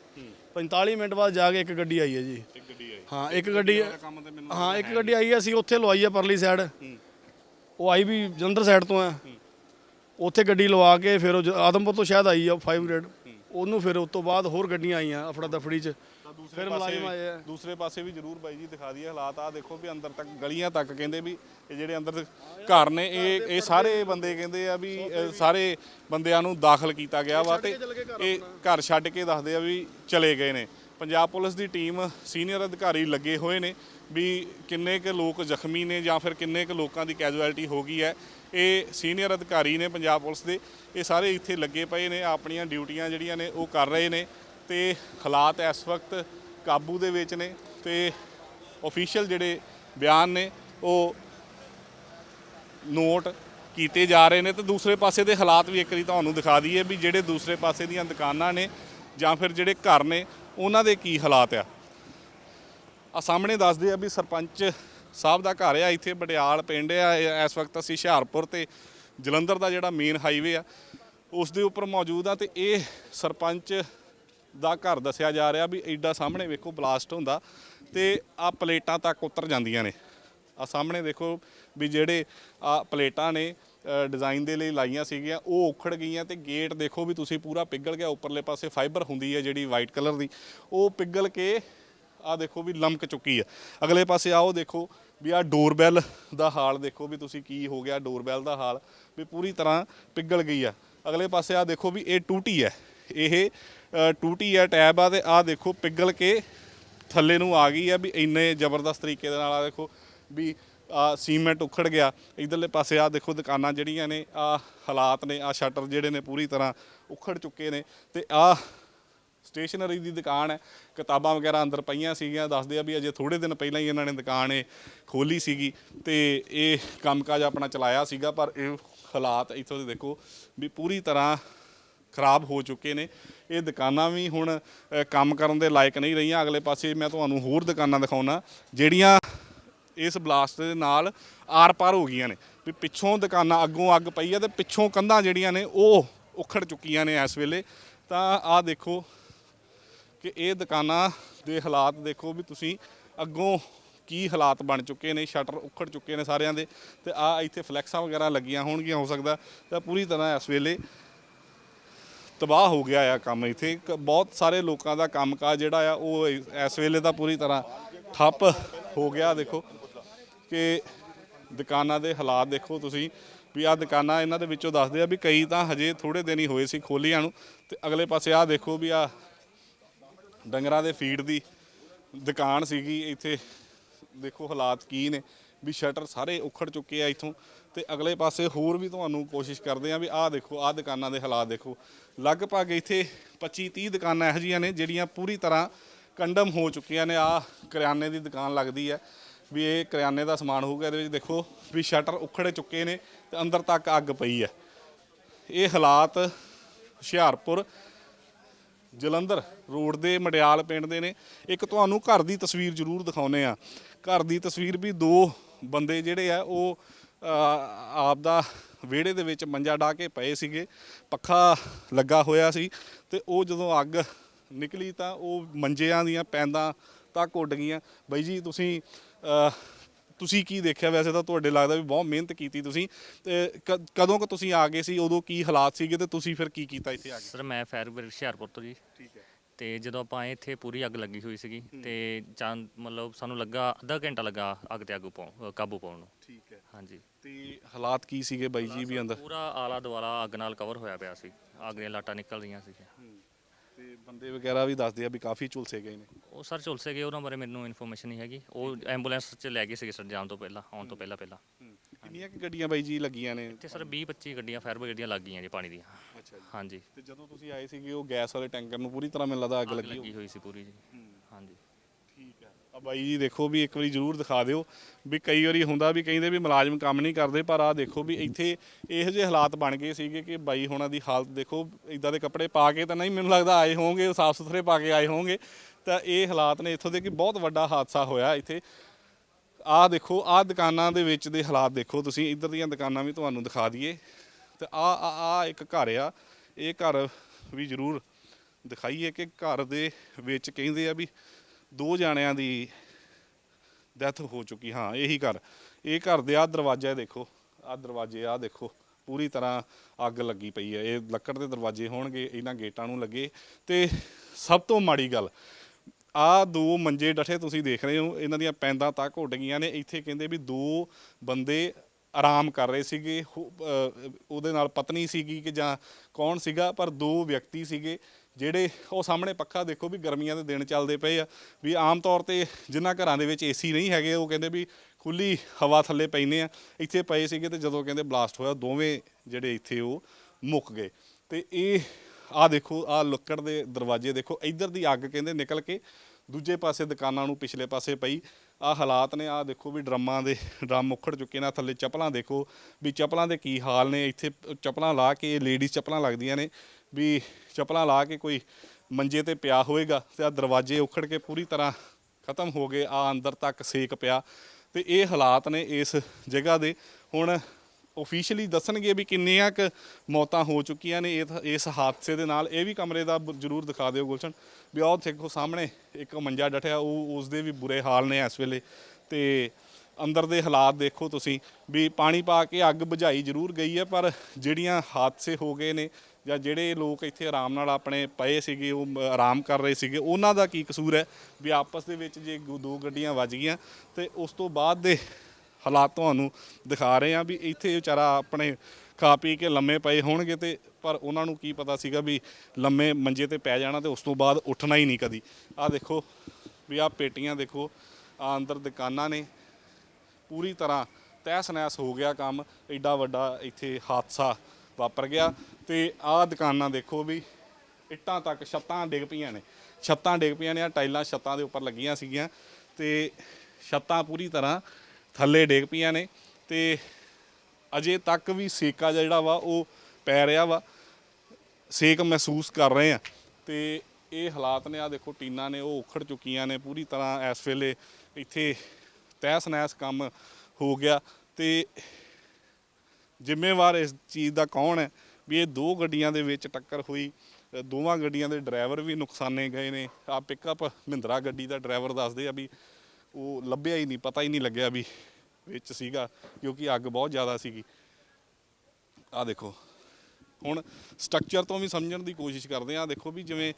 45 ਮਿੰਟ ਬਾਅਦ ਜਾ ਕੇ ਇੱਕ ਗੱਡੀ ਆਈ ਹੈ ਜੀ। ਇੱਕ ਗੱਡੀ ਆਈ। ਹਾਂ ਇੱਕ ਗੱਡੀ ਹਾਂ ਇੱਕ ਗੱਡੀ ਆਈ ਹੈ ਅਸੀਂ ਉੱਥੇ ਲਵਾਈ ਹੈ ਪਰਲੀ ਸਾਈਡ ਉਹ ਆਈ ਵੀ ਜਲੰਧਰ ਸਾਈਡ ਤੋਂ ਆ ਉੱਥੇ ਗੱਡੀ ਲਵਾ ਕੇ ਫਿਰ ਆਦਮਪੁਰ ਤੋਂ ਸ਼ਾਇਦ ਆਈ ਆ 500 ਉਹਨੂੰ ਫਿਰ ਉਸ ਤੋਂ ਬਾਅਦ ਹੋਰ ਗੱਡੀਆਂ ਆਈਆਂ ਅਫੜਾ ਦਫੜੀ ਚ। ਫਿਰ ਮੁਲਾਜ਼ਮ ਆਏ ਆ। ਦੂਸਰੇ ਪਾਸੇ ਵੀ ਜਰੂਰ ਬਾਈ ਜੀ ਦਿਖਾ ਦਈਏ ਹਾਲਾਤ। ਆ ਦੇਖੋ ਵੀ ਅੰਦਰ ਤੱਕ ਗਲੀਆਂ ਤੱਕ ਕਹਿੰਦੇ ਵੀ ਇਹ ਜਿਹੜੇ ਅੰਦਰ ਘਰ ਨੇ ਇਹ ਇਹ ਸਾਰੇ ਬੰਦੇ ਕਹਿੰਦੇ ਆ ਵੀ ਸਾਰੇ ਬੰਦਿਆਂ ਨੂੰ ਦਾਖਲ ਕੀਤਾ ਗਿਆ ਵਾ ਤੇ ਇਹ ਘਰ ਛੱਡ ਕੇ ਦੱਸਦੇ ਆ ਵੀ ਚਲੇ ਗਏ ਨੇ। ਪੰਜਾਬ ਪੁਲਿਸ ਦੀ ਟੀਮ ਸੀਨੀਅਰ ਅਧਿਕਾਰੀ ਲੱਗੇ ਹੋਏ ਨੇ। ਵੀ ਕਿੰਨੇ ਕੁ ਲੋਕ ਜ਼ਖਮੀ ਨੇ ਜਾਂ ਫਿਰ ਕਿੰਨੇ ਕੁ ਲੋਕਾਂ ਦੀ ਕੈਜੁਅਲਟੀ ਹੋ ਗਈ ਹੈ, ਇਹ ਸੀਨੀਅਰ ਅਧਿਕਾਰੀ ਨੇ ਪੰਜਾਬ ਪੁਲਿਸ ਦੇ, ਇਹ ਸਾਰੇ ਇੱਥੇ ਲੱਗੇ ਪਏ ਨੇ, ਆਪਣੀਆਂ ਡਿਊਟੀਆਂ ਜਿਹੜੀਆਂ ਨੇ ਉਹ ਕਰ ਰਹੇ ਨੇ ਤੇ ਹਾਲਾਤ ਇਸ ਵਕਤ ਕਾਬੂ ਦੇ ਵਿੱਚ ਨੇ ਤੇ ਅਫੀਸ਼ੀਅਲ ਜਿਹੜੇ ਬਿਆਨ ਨੇ ਉਹ ਨੋਟ ਕੀਤੇ ਜਾ ਰਹੇ ਨੇ ਤੇ ਦੂਸਰੇ ਪਾਸੇ ਦੇ ਹਾਲਾਤ ਵੀ ਇੱਕ ਵਾਰੀ ਤੁਹਾਨੂੰ ਦਿਖਾ ਦਈਏ ਵੀ ਜਿਹੜੇ ਦੂਸਰੇ ਪਾਸੇ ਦੀਆਂ ਦੁਕਾਨਾਂ ਨੇ ਜਾਂ ਫਿਰ ਜਿਹੜੇ ਘਰ ਨੇ, ਉਹਨਾਂ ਦੇ ਕੀ ਹਾਲਾਤ ਆ। ਆ ਸਾਹਮਣੇ ਦੱਸਦੇ ਆ ਵੀ ਸਰਪੰਚ ਸਾਹਿਬ ਦਾ ਘਰ ਆ, ਇੱਥੇ ਬਡਿਆਲ ਪਿੰਡ ਆ ਇਸ ਵਕਤ ਅਸੀਂ ਹੁਸ਼ਿਆਰਪੁਰ ਤੇ ਜਲੰਧਰ ਦਾ ਜਿਹੜਾ ਮੇਨ ਹਾਈਵੇ ਆ, ਉਸ ਦੇ ਉੱਪਰ ਮੌਜੂਦ ਆ ਤੇ ਇਹ ਸਰਪੰਚ ਦਾ ਘਰ ਦੱਸਿਆ ਜਾ ਰਿਹਾ ਵੀ ਐਡਾ ਸਾਹਮਣੇ ਵੇਖੋ ਬਲਾਸਟ ਹੁੰਦਾ ਤੇ ਆ ਪਲੇਟਾਂ ਤੱਕ ਉਤਰ ਜਾਂਦੀਆਂ ਨੇ। ਆ ਸਾਹਮਣੇ ਦੇਖੋ ਵੀ ਜਿਹੜੇ ਆ ਪਲੇਟਾਂ ਨੇ ਡਿਜ਼ਾਈਨ ਦੇ ਲਈ ਲਾਈਆਂ ਸੀਗੀਆਂ, ਉਹ ਉਖੜ ਗਈਆਂ ਤੇ ਗੇਟ ਦੇਖੋ ਵੀ ਤੁਸੀਂ ਪੂਰਾ ਪਿਘਲ ਗਿਆ, ਉੱਪਰਲੇ ਪਾਸੇ ਫਾਈਬਰ ਹੁੰਦੀ ਹੈ ਜਿਹੜੀ ਵਾਈਟ ਕਲਰ ਦੀ, ਉਹ ਪਿਘਲ ਕੇ ਆ ਦੇਖੋ ਵੀ ਲਮਕ ਚੁੱਕੀ ਆ। ਅਗਲੇ ਪਾਸੇ ਆਓ ਦੇਖੋ ਵੀ ਆ ਡੋਰਬੈਲ ਦਾ ਹਾਲ ਦੇਖੋ ਵੀ ਤੁਸੀਂ ਕੀ ਹੋ ਗਿਆ, ਡੋਰਬੈਲ ਦਾ ਹਾਲ ਵੀ ਪੂਰੀ ਤਰ੍ਹਾਂ ਪਿਘਲ ਗਈ ਆ। ਅਗਲੇ ਪਾਸੇ ਆ ਦੇਖੋ ਵੀ ਇਹ ਟੂਟੀ ਹੈ ਇਹ ਟੂਟੀ ਹੈ ਟੈਬ ਆ ਤੇ ਆ ਦੇਖੋ ਪਿਘਲ ਕੇ ਥੱਲੇ ਨੂੰ ਆ ਗਈ ਆ ਵੀ ਇੰਨੇ ਜ਼ਬਰਦਸਤ ਤਰੀਕੇ ਦੇ ਨਾਲ ਆ ਦੇਖੋ ਵੀ ਆ ਸੀਮੈਂਟ ਉਖੜ ਗਿਆ। ਇਧਰਲੇ ਪਾਸੇ ਆ ਦੇਖੋ ਦੁਕਾਨਾਂ ਜਿਹੜੀਆਂ ਨੇ ਆ ਹਾਲਾਤ ਨੇ ਆ ਸ਼ਟਰ ਜਿਹੜੇ ਨੇ ਪੂਰੀ ਤਰ੍ਹਾਂ ਉਖੜ ਚੁੱਕੇ ਨੇ ਤੇ ਆ ਸਟੇਸ਼ਨਰੀ ਦੀ ਦੁਕਾਨ ਹੈ। ਕਿਤਾਬਾਂ ਵਗੈਰਾ ਅੰਦਰ ਪਈਆਂ ਸੀਗੀਆਂ, ਦੱਸਦੇ ਆ ਵੀ ਅਜੇ ਥੋੜੇ ਦਿਨ ਪਹਿਲਾਂ ਹੀ ਇਹਨਾਂ ਨੇ ਦੁਕਾਨ ਇਹ ਖੋਲੀ ਸੀਗੀ ਤੇ ਇਹ ਕੰਮਕਾਜ ਆਪਣਾ ਚਲਾਇਆ ਸੀਗਾ, ਪਰ ਇਹ ਹਾਲਾਤ ਇੱਥੋਂ ਦੇ ਦੇਖੋ ਵੀ ਪੂਰੀ ਤਰ੍ਹਾਂ ਖਰਾਬ ਹੋ ਚੁੱਕੇ ਨੇ। ਇਹ ਦੁਕਾਨਾਂ ਵੀ ਹੁਣ ਕੰਮ ਕਰਨ ਦੇ ਲਾਇਕ ਨਹੀਂ ਰਹੀਆਂ। ਅਗਲੇ ਪਾਸੇ ਮੈਂ ਤੁਹਾਨੂੰ ਹੋਰ ਦੁਕਾਨਾਂ ਦਿਖਾਉਣਾ, ਜਿਹੜੀਆਂ ਇਸ ਬਲਾਸਟ ਦੇ ਨਾਲ ਆਰ-ਪਾਰ ਹੋ ਗਈਆਂ ਨੇ। ਵੀ ਪਿੱਛੋਂ ਦੁਕਾਨਾਂ ਅੱਗੋਂ ਅੱਗ ਪਈ ਆ ਤੇ ਪਿੱਛੋਂ ਕੰਧਾਂ ਜਿਹੜੀਆਂ ਨੇ ਉਹ ਉਖੜ ਚੁੱਕੀਆਂ ਨੇ ਇਸ ਵੇਲੇ। ਤਾਂ ਆਹ ਦੇਖੋ ਕਿ ਇਹ ਦੁਕਾਨਾਂ ਦੇ ਹਾਲਾਤ ਦੇਖੋ ਵੀ ਤੁਸੀਂ ਅੱਗੋਂ ਕੀ ਹਾਲਾਤ ਬਣ ਚੁੱਕੇ ਨੇ, ਸ਼ਟਰ ਉਖੜ ਚੁੱਕੇ ਨੇ ਸਾਰਿਆਂ ਦੇ ਤੇ ਆ ਇੱਥੇ ਫਲੈਕਸਾਂ ਵਗੈਰਾ ਲੱਗੀਆਂ ਹੋਣਗੀਆਂ, ਹੋ ਸਕਦਾ ਤਾਂ ਪੂਰੀ ਤਰ੍ਹਾਂ ਇਸ ਵੇਲੇ ਤਬਾਹ ਹੋ ਗਿਆ ਆ ਕੰਮ ਇੱਥੇ। ਇੱਕ ਬਹੁਤ ਸਾਰੇ ਲੋਕਾਂ ਦਾ ਕੰਮਕਾਜ ਜਿਹੜਾ ਆ, ਉਹ ਇਸ ਵੇਲੇ ਤਾਂ ਪੂਰੀ ਤਰ੍ਹਾਂ ਠੱਪ ਹੋ ਗਿਆ। ਦੇਖੋ ਕਿ ਦੁਕਾਨਾਂ ਦੇ ਹਾਲਾਤ ਦੇਖੋ ਤੁਸੀਂ ਵੀ ਆ ਦੁਕਾਨਾਂ ਇਹਨਾਂ ਦੇ ਵਿੱਚੋਂ ਦੱਸਦੇ ਆ ਵੀ ਕਈ ਤਾਂ ਹਜੇ ਥੋੜੇ ਦਿਨ ਹੀ ਹੋਏ ਸੀ ਖੋਲੀਆਂ ਨੂੰ ਤੇ ਅਗਲੇ ਪਾਸੇ ਆ ਦੇਖੋ ਵੀ ਆ ਡੰਗਰਾਂ ਦੇ ਫੀਡ ਦੀ ਦੁਕਾਨ ਸੀਗੀ, ਇੱਥੇ ਦੇਖੋ ਹਾਲਾਤ ਕੀ ਨੇ, ਵੀ ਸ਼ਟਰ ਸਾਰੇ ਉਖੜ ਚੁੱਕੇ ਆ ਇਥੋਂ ਤੇ ਅਗਲੇ ਪਾਸੇ ਹੋਰ ਵੀ ਤੁਹਾਨੂੰ ਕੋਸ਼ਿਸ਼ ਕਰਦੇ ਆ ਵੀ ਆਹ ਦੇਖੋ, ਆਹ ਦੁਕਾਨਾਂ ਦੇ ਹਾਲਾਤ ਦੇਖੋ। ਲਗਭਗ ਇੱਥੇ 25 30 ਦੁਕਾਨਾਂ ਇਹੋ ਜਿਹੀਆਂ ਨੇ ਜਿਹੜੀਆਂ ਪੂਰੀ ਤਰ੍ਹਾਂ ਕੰਡਮ ਹੋ ਚੁੱਕੀਆਂ ਨੇ, ਆਹ ਕਰਿਆਨੇ ਦੀ ਦੁਕਾਨ ਲੱਗਦੀ ਹੈ ਵੀ ਇਹ ਕਰਿਆਨੇ ਦਾ ਸਮਾਨ ਹੋਊਗਾ, ਇਹਦੇ ਵਿੱਚ ਦੇਖੋ ਵੀ ਸ਼ਟਰ ਉਖੜੇ ਚੁੱਕੇ ਨੇ ਤੇ ਅੰਦਰ ਤੱਕ ਅੱਗ ਪਈ ਹੈ ਇਹ ਹਾਲਾਤ ਹੁਸ਼ਿਆਰਪੁਰ ਜਲੰਧਰ ਰੋਡ ਦੇ ਮੜਿਆਲ ਪਿੰਡ ਦੇ ਨੇ। ਇੱਕ ਤੁਹਾਨੂੰ ਘਰ ਦੀ ਤਸਵੀਰ ਜ਼ਰੂਰ ਦਿਖਾਉਨੇ ਆ ਘਰ ਦੀ ਤਸਵੀਰ ਵੀ ਦੋ ਬੰਦੇ ਜਿਹੜੇ ਆ, ਉਹ ਆਪ ਦਾ ਵਿਹੜੇ ਦੇ ਵਿੱਚ ਮੰਜਾ ਢਾ ਕੇ ਪਏ ਸੀਗੇ। ਪੱਖਾ ਲੱਗਾ ਹੋਇਆ ਸੀ ਤੇ ਉਹ ਜਦੋਂ ਅੱਗ ਨਿਕਲੀ ਤਾਂ ਉਹ ਮੰਜਿਆਂ ਦੀਆਂ ਪੈਂਦਾਂ ਤੱਕ ਉੱਡ ਗਈਆਂ। ਬਾਈ ਜੀ, ਤੁਸੀਂ ਤੁਸੀਂ ਕੀ ਦੇਖਿਆ? ਵੈਸੇ ਤਾਂ ਤੁਹਾਡੇ ਲੱਗਦਾ ਵੀ ਬਹੁਤ ਮਿਹਨਤ ਕੀਤੀ ਤੁਸੀਂ। ਤੇ ਕ- ਕਦੋਂ ਕਿ ਤੁਸੀਂ ਆ ਗਏ ਸੀ? ਉਦੋਂ ਕੀ ਹਾਲਾਤ ਸੀਗੇ? ਤੇ ਤੁਸੀਂ ਫਿਰ ਕੀ ਕੀਤਾ ਇੱਥੇ ਆ ਕੇ? ਸਰ ਮੈਂ ਫਾਇਰ ਬ੍ਰਿਗੇਡ ਹੁਸ਼ਿਆਰਪੁਰ ਤੋਂ ਜੀ। ਠੀਕ ਹੈ। ਤੇ ਜਦੋਂ ਆਪਾਂ ਆਏ ਇੱਥੇ ਪੂਰੀ ਅੱਗ ਲੱਗੀ ਹੋਈ ਸੀਗੀ ਤੇ ਜਾਂ ਮਤਲਬ ਸਾਨੂੰ ਲੱਗਾ ਅੱਧਾ ਘੰਟਾ ਲੱਗਾ ਅੱਗ ਤੇ ਅੱਗ ਪਾਉਣ ਕਾਬੂ ਪਾਉਣ ਨੂੰ। ਠੀਕ ਹੈ। ਹਾਂਜੀ। ਤੇ ਹਾਲਾਤ ਕੀ ਸੀਗੇ ਬਾਈ ਜੀ ਵੀ ਅੰਦਰ? ਪੂਰਾ ਆਲਾ ਦੁਆਲਾ ਅੱਗ ਨਾਲ ਕਵਰ ਹੋਇਆ ਪਿਆ ਸੀ। ਅੱਗ ਦੀਆਂ ਲਾਟਾਂ ਨਿਕਲ ਰਹੀਆਂ ਸੀਗੀਆਂ ਤੇ ਬੰਦੇ ਵਗੈਰਾ ਵੀ ਦੱਸਦੇ ਆ ਵੀ ਕਾਫੀ ਝੁਲਸੇ ਗਏ ਨੇ। ਉਹ ਸਰ ਝੁਲਸੇ ਗਏ ਉਹਨਾਂ ਬਾਰੇ ਮੈਨੂੰ ਇਨਫੋਰਮੇਸ਼ਨ ਨਹੀਂ ਹੈਗੀ। ਉਹ ਐਂਬੂਲੈਂਸ 'ਚ ਲੈ ਗਏ ਸੀਗੇ ਸਰ ਜਾਣ ਤੋਂ ਪਹਿਲਾਂ ਆਉਣ ਤੋਂ ਪਹਿਲਾਂ ਪਹਿਲਾਂ। ਕਿੰਨੀਆਂ ਕਿ ਗੱਡੀਆਂ ਬਾਈ ਜੀ ਲੱਗੀਆਂ ਨੇ? ਤੇ ਸਰ 20 25 ਗੱਡੀਆਂ ਫਾਇਰ ਬ੍ਰਿਗੇਡ ਦੀਆਂ ਲੱਗ ਗਈਆਂ ਜੀ ਪਾਣੀ ਦੀਆਂ। ਅੱਛਾ ਜੀ। ਹਾਂਜੀ। ਤੇ ਜਦੋਂ ਤੁਸੀਂ ਆਏ ਸੀਗੇ ਉਹ ਗੈਸ ਵਾਲੇ ਟੈਂਕਰ ਨੂੰ ਪੂਰੀ ਤਰ੍ਹਾਂ ਮੈਨੂੰ ਲੱਗਦਾ ਅੱਗ ਲੱਗੀ ਲੱਗੀ ਹੋਈ ਸੀ ਪੂਰੀ ਜੀ। ਠੀਕ ਬਾਈ ਜੀ ਦੇਖੋ ਵੀ ਇੱਕ ਵਾਰੀ ਜ਼ਰੂਰ ਦਿਖਾ ਦਿਓ ਵੀ ਕਈ ਵਾਰੀ ਹੁੰਦਾ ਵੀ ਕਹਿੰਦੇ ਵੀ ਮੁਲਾਜ਼ਮ ਕੰਮ ਨਹੀਂ ਕਰਦੇ, ਪਰ ਆ ਦੇਖੋ ਵੀ ਇੱਥੇ ਇਹੋ ਜਿਹੇ ਹਾਲਾਤ ਬਣ ਗਏ ਸੀਗੇ ਕਿ ਬਾਈ ਹੋਣਾ ਦੀ ਹਾਲਤ ਦੇਖੋ ਇਦਾਂ ਦੇ ਕੱਪੜੇ ਪਾ ਕੇ ਤਾਂ ਨਹੀਂ ਮੈਨੂੰ ਲੱਗਦਾ ਆਏ ਹੋਵੋਗੇ ਸਾਫ਼ ਸੁਥਰੇ ਪਾ ਕੇ ਆਏ ਹੋਵੋਗੇ ਤਾਂ ਇਹ ਹਾਲਾਤ ਨੇ ਇੱਥੋਂ ਦੇ ਕਿ ਬਹੁਤ ਵੱਡਾ ਹਾਦਸਾ ਹੋਇਆ ਇੱਥੇ। ਆਹ ਦੇਖੋ, ਆਹ ਦੁਕਾਨਾਂ ਦੇ ਵਿੱਚ ਦੇ ਹਾਲਾਤ ਦੇਖੋ ਤੁਸੀਂ, ਇੱਧਰ ਦੀਆਂ ਦੁਕਾਨਾਂ ਵੀ ਤੁਹਾਨੂੰ ਦਿਖਾ ਦਈਏ। ਤੇ ਆ ਆ ਆ ਇੱਕ ਘਰ ਆ, ਇਹ ਘਰ ਵੀ ਜ਼ਰੂਰ ਦਿਖਾਈਏ ਕਿ ਘਰ ਦੇ ਵਿੱਚ ਕਹਿੰਦੇ ਆ ਵੀ ਦੋ ਜਾਣਿਆਂ ਦੀ ਡੈਥ ਹੋ ਚੁੱਕੀ, ਹਾਂ, ਇਹੀ ਘਰ। ਇਹ ਘਰ ਦੇ ਆ ਦਰਵਾਜ਼ਾ ਦੇਖੋ ਆ ਦਰਵਾਜ਼ੇ ਆ ਦੇਖੋ, ਪੂਰੀ ਤਰ੍ਹਾਂ ਅੱਗ ਲੱਗੀ ਪਈ ਹੈ। ਇਹ ਲੱਕੜ ਦੇ ਦਰਵਾਜ਼ੇ ਹੋਣਗੇ, ਇਹਨਾਂ ਗੇਟਾਂ ਨੂੰ ਲੱਗੇ। ਤੇ ਸਭ ਤੋਂ ਮਾੜੀ ਗੱਲ ਆ ਦੋ ਮੰਜੇ ਡਠੇ ਤੁਸੀਂ ਦੇਖ ਰਹੇ ਹੋ, ਇਹਨਾਂ ਦੀਆਂ ਪੈਂਦਾਂ ਤੱਕ ਉੱਡ ਗਈਆਂ ਨੇ। ਇੱਥੇ ਕਹਿੰਦੇ ਵੀ ਦੋ ਬੰਦੇ ਆਰਾਮ ਕਰ ਰਹੇ ਸੀਗੇ ਉਹਦੇ ਨਾਲ ਪਤਨੀ ਸੀਗੀ ਕਿ ਜਾਂ ਕੌਣ ਸੀਗਾ, ਪਰ ਦੋ ਵਿਅਕਤੀ ਸੀਗੇ। ਜਿਹੜੇ ਉਹ ਸਾਹਮਣੇ ਪੱਖਾ ਦੇਖੋ ਵੀ ਗਰਮੀਆਂ ਦੇ ਦਿਨ ਚੱਲਦੇ ਪਏ ਆ, ਵੀ ਆਮ ਤੌਰ ਤੇ ਜਿਨ੍ਹਾਂ ਘਰਾਂ ਦੇ ਵਿੱਚ ਏਸੀ ਨਹੀਂ ਹੈਗੇ, ਉਹ ਕਹਿੰਦੇ ਵੀ ਖੁੱਲੀ ਹਵਾ ਥੱਲੇ ਪੈਨੇ ਆ। ਇੱਥੇ ਪਏ ਸੀਗੇ ਤੇ ਜਦੋਂ ਕਹਿੰਦੇ ਬਲਾਸਟ ਹੋਇਆ, ਦੋਵੇਂ ਜਿਹੜੇ ਇੱਥੇ ਉਹ ਮੁੱਕ ਗਏ। ਤੇ ਇਹ ਆ ਦੇਖੋ ਆ ਲੱਕੜ ਦੇ ਦਰਵਾਜ਼ੇ ਦੇਖੋ, ਇੱਧਰ ਦੀ ਅੱਗ ਕਹਿੰਦੇ ਨਿਕਲ ਕੇ ਦੂਜੇ ਪਾਸੇ ਦੁਕਾਨਾਂ ਨੂੰ ਪਿਛਲੇ ਪਾਸੇ ਪਈ। ਆ ਹਾਲਾਤ ਨੇ ਆ ਦੇਖੋ ਵੀ ਡਰਮਾਂ ਦੇ ਡਰਮ ਉਖੜ ਚੁੱਕੇ ਨੇ ਥੱਲੇ ਚੱਪਲਾਂ ਦੇਖੋ ਵੀ ਚੱਪਲਾਂ ਦੇ ਕੀ ਹਾਲ ਨੇ, ਇੱਥੇ ਚੱਪਲਾਂ ਲਾ ਕੇ ਲੇਡੀਜ਼ ਚੱਪਲਾਂ ਲੱਗਦੀਆਂ ਨੇ। ਵੀ ਚੱਪਲਾਂ ਲਾ ਕੇ ਕੋਈ ਮੰਜੇ ਤੇ ਪਿਆ ਹੋਵੇਗਾ ਤੇ ਆ ਦਰਵਾਜ਼ੇ ਉਖੜ ਕੇ ਪੂਰੀ ਤਰ੍ਹਾਂ ਖਤਮ ਹੋ ਗਏ ਆ ਅੰਦਰ ਤੱਕ ਸੇਕ ਪਿਆ ਤੇ ਇਹ ਹਾਲਾਤ ਨੇ ਇਸ ਜਗ੍ਹਾ ਦੇ। ਹੁਣ ਆਫੀਸ਼ੀਅਲੀ ਦੱਸਣਗੇ ਵੀ ਕਿੰਨੀਆਂ ਕੁ ਮੌਤਾਂ ਹੋ ਚੁੱਕੀਆਂ ਨੇ ਇਸ ਇਸ ਹਾਦਸੇ ਦੇ ਨਾਲ। ਇਹ ਵੀ ਕਮਰੇ ਦਾ ਜ਼ਰੂਰ ਦਿਖਾ ਦਿਓ ਗੁਲਸ਼ਨ। ਵੀ ਆਹ ਦੇਖੋ ਸਾਹਮਣੇ ਇੱਕ ਮੰਜਾ ਡਟਿਆ, ਉਹ, ਉਸ ਦੇ ਵੀ ਬੁਰੇ ਹਾਲ ਨੇ ਇਸ ਵੇਲੇ। ਤੇ ਅੰਦਰ ਦੇ ਹਾਲਾਤ ਦੇਖੋ ਤੁਸੀਂ ਵੀ ਪਾਣੀ ਪਾ ਕੇ ਅੱਗ ਬੁਝਾਈ ਜ਼ਰੂਰ ਗਈ ਹੈ, ਪਰ ਜਿਹੜੀਆਂ ਹਾਦਸੇ ਹੋ ਗਏ ਨੇ ਜਾਂ ਜਿਹੜੇ ਲੋਕ ਇੱਥੇ ਆਰਾਮ ਨਾਲ ਆਪਣੇ ਪਏ ਸੀਗੇ, ਉਹ ਆਰਾਮ ਕਰ ਰਹੇ ਸੀਗੇ, ਉਹਨਾਂ ਦਾ ਕੀ ਕਸੂਰ ਹੈ ਵੀ ਆਪਸ ਦੇ ਵਿੱਚ ਜੇ ਗੁ- ਦੋ ਗੱਡੀਆਂ ਵੱਜ ਗਈਆਂ ਤੇ ਉਸ ਤੋਂ ਬਾਅਦ ਦੇ ਹਾਲਾਤ ਤੁਹਾਨੂੰ ਦਿਖਾ ਰਹੇ ਆ ਵੀ ਇੱਥੇ ਵਿਚਾਰਾ ਆਪਣੇ ਖਾ ਪੀ ਕੇ ਲੰਮੇ ਪਏ ਹੋਣਗੇ ਤੇ ਪਰ ਉਹਨਾਂ ਨੂੰ ਕੀ ਪਤਾ ਸੀਗਾ ਵੀ ਲੰਮੇ ਮੰਜੇ ਤੇ ਪੈ ਜਾਣਾ ਤੇ ਉਸ ਤੋਂ ਬਾਅਦ ਉੱਠਣਾ ਹੀ ਨਹੀਂ ਕਦੀ। ਆਹ ਦੇਖੋ ਵੀ ਆਹ ਪੇਟੀਆਂ ਦੇਖੋ ਆ ਅੰਦਰ ਦੁਕਾਨਾਂ ਨੇ, ਪੂਰੀ ਤਰ੍ਹਾਂ ਤਹਿਸ ਨਹਿਸ ਹੋ ਗਿਆ ਕੰਮ ਐਡਾ ਵੱਡਾ ਇੱਥੇ ਹਾਦਸਾ ਵਾਪਰ ਗਿਆ। ਤੇ ਆਹ ਦੁਕਾਨਾਂ ਦੇਖੋ ਵੀ ਇੱਟਾਂ ਤੱਕ ਛੱਤਾਂ ਡਿੱਗ ਪਈਆਂ ਨੇ। ਛੱਤਾਂ ਡਿੱਗ ਪਈਆਂ ਨੇ ਆ ਟਾਈਲਾਂ ਛੱਤਾਂ ਦੇ ਉੱਪਰ ਲੱਗੀਆਂ ਸੀਗੀਆਂ ਤੇ ਛੱਤਾਂ ਪੂਰੀ ਤਰ੍ਹਾਂ ਥੱਲੇ ਡਿੱਗ ਪਈਆਂ ਨੇ ਤੇ ਅਜੇ ਤੱਕ ਵੀ ਸੇਕਾ ਜਿਹੜਾ ਵਾ ਉਹ ਪੈ ਰਿਹਾ ਵਾ, ਸੇਕ ਮਹਿਸੂਸ ਕਰ ਰਹੇ ਆ। ਤੇ ਇਹ ਹਾਲਾਤ ਨੇ ਆ ਦੇਖੋ ਟੀਨਾਂ ਨੇ, ਉਹ ਉਖੜ ਚੁੱਕੀਆਂ ਨੇ, ਪੂਰੀ ਤਰ੍ਹਾਂ ਇਸ ਵੇਲੇ ਇੱਥੇ ਤਹਿਸ ਨਹਿਸ ਕੰਮ ਹੋ ਗਿਆ ਤੇ ਜ਼ਿੰਮੇਵਾਰ ਇਸ ਚੀਜ਼ ਦਾ ਕੌਣ ਹੈ? ਵੀ ਇਹ ਦੋ ਗੱਡੀਆਂ ਦੇ ਵਿੱਚ ਟੱਕਰ ਹੋਈ ਦੋਵਾਂ ਗੱਡੀਆਂ ਦੇ ਡਰਾਈਵਰ ਵੀ ਨੁਕਸਾਨੇ ਗਏ ਨੇ। ਆ ਪਿਕਅਪ ਮਹਿੰਦਰਾ ਗੱਡੀ ਦਾ ਡਰਾਈਵਰ ਦੱਸਦੇ ਆ ਵੀ ਉਹ ਲੱਭਿਆ ਹੀ ਨਹੀਂ, ਪਤਾ ਹੀ ਨਹੀਂ ਲੱਗਿਆ ਵੀ ਵਿੱਚ ਸੀਗਾ, ਕਿਉਂਕਿ ਅੱਗ ਬਹੁਤ ਜ਼ਿਆਦਾ ਸੀਗੀ। ਆ ਦੇਖੋ, ਹੁਣ ਸਟਰਕਚਰ ਤੋਂ ਵੀ ਸਮਝਣ ਦੀ ਕੋਸ਼ਿਸ਼ ਕਰਦੇ ਆ ਦੇਖੋ ਵੀ ਜਿਵੇਂ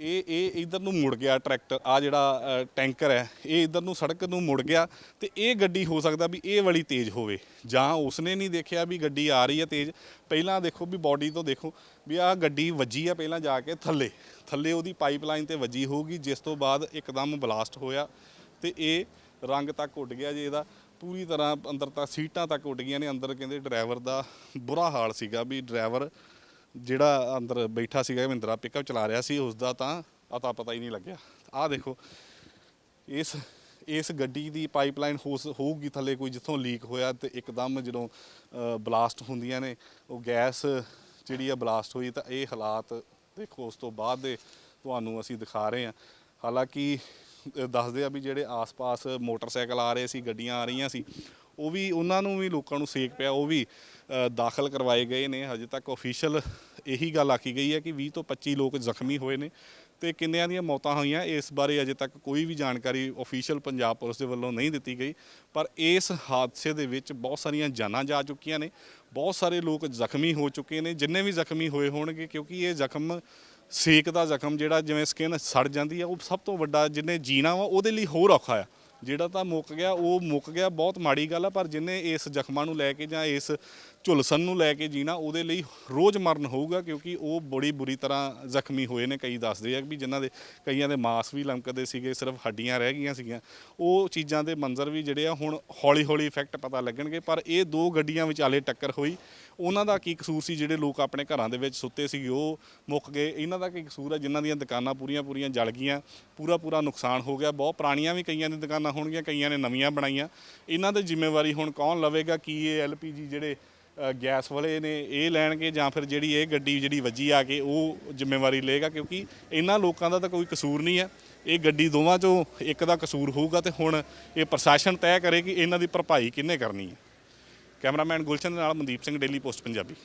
ਇਹ ਇਹ ਇਧਰ ਨੂੰ ਮੁੜ ਗਿਆ ਟਰੈਕਟਰ ਆ ਜਿਹੜਾ ਟੈਂਕਰ ਹੈ, ਇਹ ਇਧਰ ਨੂੰ ਸੜਕ ਨੂੰ ਮੁੜ ਗਿਆ ਤੇ ਇਹ ਗੱਡੀ ਹੋ ਸਕਦਾ ਵੀ ਇਹ ਵਾਲੀ ਤੇਜ਼ ਹੋਵੇ ਜਾਂ ਉਸਨੇ ਨਹੀਂ ਦੇਖਿਆ ਵੀ ਗੱਡੀ ਆ ਰਹੀ ਹੈ ਤੇਜ਼। ਪਹਿਲਾਂ ਦੇਖੋ ਵੀ ਬਾਡੀ ਤੋਂ ਦੇਖੋ ਵੀ ਆ ਗੱਡੀ ਵੱਜੀ ਆ ਪਹਿਲਾਂ ਜਾ ਕੇ ਥੱਲੇ ਥੱਲੇ ਉਹਦੀ ਪਾਈਪਲਾਈਨ ਤੇ ਵੱਜੀ ਹੋਊਗੀ, ਜਿਸ ਤੋਂ ਬਾਅਦ ਇੱਕਦਮ ਬਲਾਸਟ ਹੋਇਆ ਤੇ ਇਹ ਰੰਗ ਤੱਕ ਉੱਡ ਗਿਆ ਜੇ ਇਹਦਾ। ਪੂਰੀ ਤਰ੍ਹਾਂ ਅੰਦਰ ਤੱਕ ਸੀਟਾਂ ਤੱਕ ਉੱਡ ਗਈਆਂ ਨੇ, ਅੰਦਰ ਕਹਿੰਦੇ ਡਰਾਈਵਰ ਦਾ ਬੁਰਾ ਹਾਲ ਸੀਗਾ ਵੀ ਡਰਾਈਵਰ ਜਿਹੜਾ ਅੰਦਰ ਬੈਠਾ ਸੀਗਾ ਮਹਿੰਦਰਾ ਪਿਕਅਪ ਚਲਾ ਰਿਹਾ ਸੀ ਉਸ ਦਾ ਤਾਂ ਅਤਾ ਪਤਾ ਹੀ ਨਹੀਂ ਲੱਗਿਆ। ਆਹ ਦੇਖੋ, ਇਸ ਇਸ ਗੱਡੀ ਦੀ ਪਾਈਪਲਾਈਨ ਹੋ ਹੋਊਗੀ ਥੱਲੇ ਕੋਈ ਜਿੱਥੋਂ ਲੀਕ ਹੋਇਆ ਤੇ ਇੱਕਦਮ ਜਦੋਂ ਬਲਾਸਟ ਹੁੰਦੀਆਂ ਨੇ, ਉਹ ਗੈਸ ਜਿਹੜੀ ਆ ਬਲਾਸਟ ਹੋਈ ਤਾਂ ਇਹ ਹਾਲਾਤ ਦੇਖੋ, ਉਸ ਤੋਂ ਬਾਅਦ ਦੇ ਤੁਹਾਨੂੰ ਅਸੀਂ ਦਿਖਾ ਰਹੇ ਹਾਂ। ਹਾਲਾਂਕਿ ਦੱਸਦੇ ਆ ਵੀ ਜਿਹੜੇ ਆਸ-ਪਾਸ ਮੋਟਰਸਾਈਕਲ ਆ ਰਹੇ ਸੀ, ਗੱਡੀਆਂ ਆ ਰਹੀਆਂ ਸੀ ਉਹ ਵੀ ਉਹਨਾਂ ਨੂੰ ਵੀ ਲੋਕਾਂ ਨੂੰ ਸੇਕ ਪਿਆ, ਉਹ ਵੀ ਦਾਖਲ ਕਰਵਾਏ ਗਏ ਨੇ। ਹਜੇ ਤੱਕ ਅਫੀਸ਼ੀਅਲ ਇਹੀ ਗੱਲ ਆਖੀ ਗਈ ਹੈ ਕਿ 20 ਤੋਂ 25 ਲੋਕ ਜ਼ਖਮੀ ਹੋਏ ਨੇ ਤੇ ਕਿੰਨਿਆਂ ਦੀਆਂ ਮੌਤਾਂ ਹੋਈਆਂ, ਇਸ ਬਾਰੇ ਅਜੇ ਤੱਕ ਕੋਈ ਵੀ ਜਾਣਕਾਰੀ ਅਫੀਸ਼ੀਅਲ ਪੰਜਾਬ ਪੁਲਿਸ ਦੇ ਵੱਲੋਂ ਨਹੀਂ ਦਿੱਤੀ ਗਈ। ਪਰ ਇਸ ਹਾਦਸੇ ਦੇ ਵਿੱਚ ਬਹੁਤ ਸਾਰੀਆਂ ਜਾਨਾਂ ਜਾ ਚੁੱਕੀਆਂ ਨੇ, ਬਹੁਤ ਸਾਰੇ ਲੋਕ ਜ਼ਖਮੀ ਹੋ ਚੁੱਕੇ ਨੇ, ਜਿੰਨੇ ਵੀ ਜ਼ਖਮੀ ਹੋਏ ਹੋਣਗੇ, ਕਿਉਂਕਿ ਇਹ ਜ਼ਖਮ, ਸੇਕ ਦਾ ਜ਼ਖਮ ਜਿਹੜਾ ਜਿਵੇਂ ਸਕਿਨ ਸੜ ਜਾਂਦੀ ਆ ਉਹ ਸਭ ਤੋਂ ਵੱਡਾ ਜਿਹਨੇ ਜੀਣਾ ਵਾ, ਉਹਦੇ ਲਈ ਹੋਰ ਔਖਾ ਆ। ਜਿਹੜਾ ਤਾਂ ਮੁੱਕ ਗਿਆ, ਉਹ ਮੁੱਕ ਗਿਆ, ਬਹੁਤ ਮਾੜੀ ਗੱਲ ਆ, ਪਰ ਜਿਹਨੇ ਇਸ ਜ਼ਖਮਾਂ ਨੂੰ ਲੈ ਕੇ ਜਾਂ ਇਸ ਝੁਲਸਣ ਨੂੰ ਲੈ ਕੇ ਜੀਣਾ, ਉਹਦੇ ਲਈ ਰੋਜ਼ ਮਰਨ ਹੋਊਗਾ ਕਿਉਂਕਿ ਉਹ ਬੜੀ ਬੁਰੀ ਤਰ੍ਹਾਂ ਜ਼ਖਮੀ ਹੋਏ ਨੇ, ਕਈ ਦੱਸਦੇ ਆ ਵੀ ਜਿਨ੍ਹਾਂ ਦੇ ਕਈਆਂ ਦੇ ਮਾਸ ਵੀ ਲੰਕਦੇ ਸੀਗੇ, ਸਿਰਫ ਹੱਡੀਆਂ ਰਹਿ ਗਈਆਂ ਸੀਗੀਆਂ। ਉਹ ਚੀਜ਼ਾਂ ਦੇ ਮੰਜ਼ਰ ਵੀ ਜਿਹੜੇ ਆ ਹੁਣ ਹੌਲੀ ਹੌਲੀ ਇਫੈਕਟ ਪਤਾ ਲੱਗਣਗੇ, ਪਰ ਇਹ ਦੋ ਗੱਡੀਆਂ ਵਿਚਾਲੇ ਟੱਕਰ ਹੋਈ। ਉਹਨਾਂ ਦਾ ਕੀ ਕਸੂਰ ਸੀ, ਜਿਹੜੇ ਲੋਕ ਆਪਣੇ ਘਰਾਂ ਦੇ ਵਿੱਚ ਸੁੱਤੇ ਸੀਗੇ, ਉਹ ਮੁੱਕ ਗਏ। ਇਹਨਾਂ ਦਾ ਕੀ ਕਸੂਰ ਹੈ ਜਿਨ੍ਹਾਂ ਦੀਆਂ ਦੁਕਾਨਾਂ ਪੂਰੀਆਂ ਪੂਰੀਆਂ ਜਲ ਗਈਆਂ ਪੂਰਾ ਪੂਰਾ ਨੁਕਸਾਨ ਹੋ ਗਿਆ। ਬਹੁਤ ਪੁਰਾਣੀਆਂ ਵੀ ਕਈਆਂ ਦੀ ਦੁਕਾਨਾਂ ਹੋਣਗੀਆਂ, ਕਈਆਂ ਨੇ ਨਵੀਆਂ ਬਣਾਈਆਂ। ਇਹਨਾਂ ਦੀ ਜ਼ਿੰਮੇਵਾਰੀ ਹੁਣ ਕੌਣ ਲਵੇਗਾ, ਕੀ ਇਹ ਐਲਪੀਜੀ ਜਿਹੜੇ ਗੈਸ ਵਾਲੇ ਨੇ ਇਹ ਲੈਣਗੇ ਜਾਂ ਫਿਰ ਜਿਹੜੀ ਇਹ ਗੱਡੀ ਜਿਹੜੀ ਵੱਜੀ ਆ ਕੇ ਉਹ ਜ਼ਿੰਮੇਵਾਰੀ ਲਏਗਾ, ਕਿਉਂਕਿ ਇਹਨਾਂ ਲੋਕਾਂ ਦਾ ਤਾਂ ਕੋਈ ਕਸੂਰ ਨਹੀਂ ਹੈ। ਇਹ ਗੱਡੀ ਦੋਵਾਂ ਚੋਂ ਇੱਕ ਦਾ ਕਸੂਰ ਹੋਊਗਾ ਤੇ ਹੁਣ ਇਹ ਪ੍ਰਸ਼ਾਸਨ ਤੈਅ ਕਰੇ ਕਿ ਇਹਨਾਂ ਦੀ ਭਰਪਾਈ ਕਿੰਨੇ ਕਰਨੀ ਹੈ। ਕੈਮਰਾਮੈਨ ਗੁਲਸ਼ਨ ਦੇ ਨਾਲ ਮਨਦੀਪ ਸਿੰਘ ਡੇਲੀ ਪੋਸਟ ਪੰਜਾਬੀ।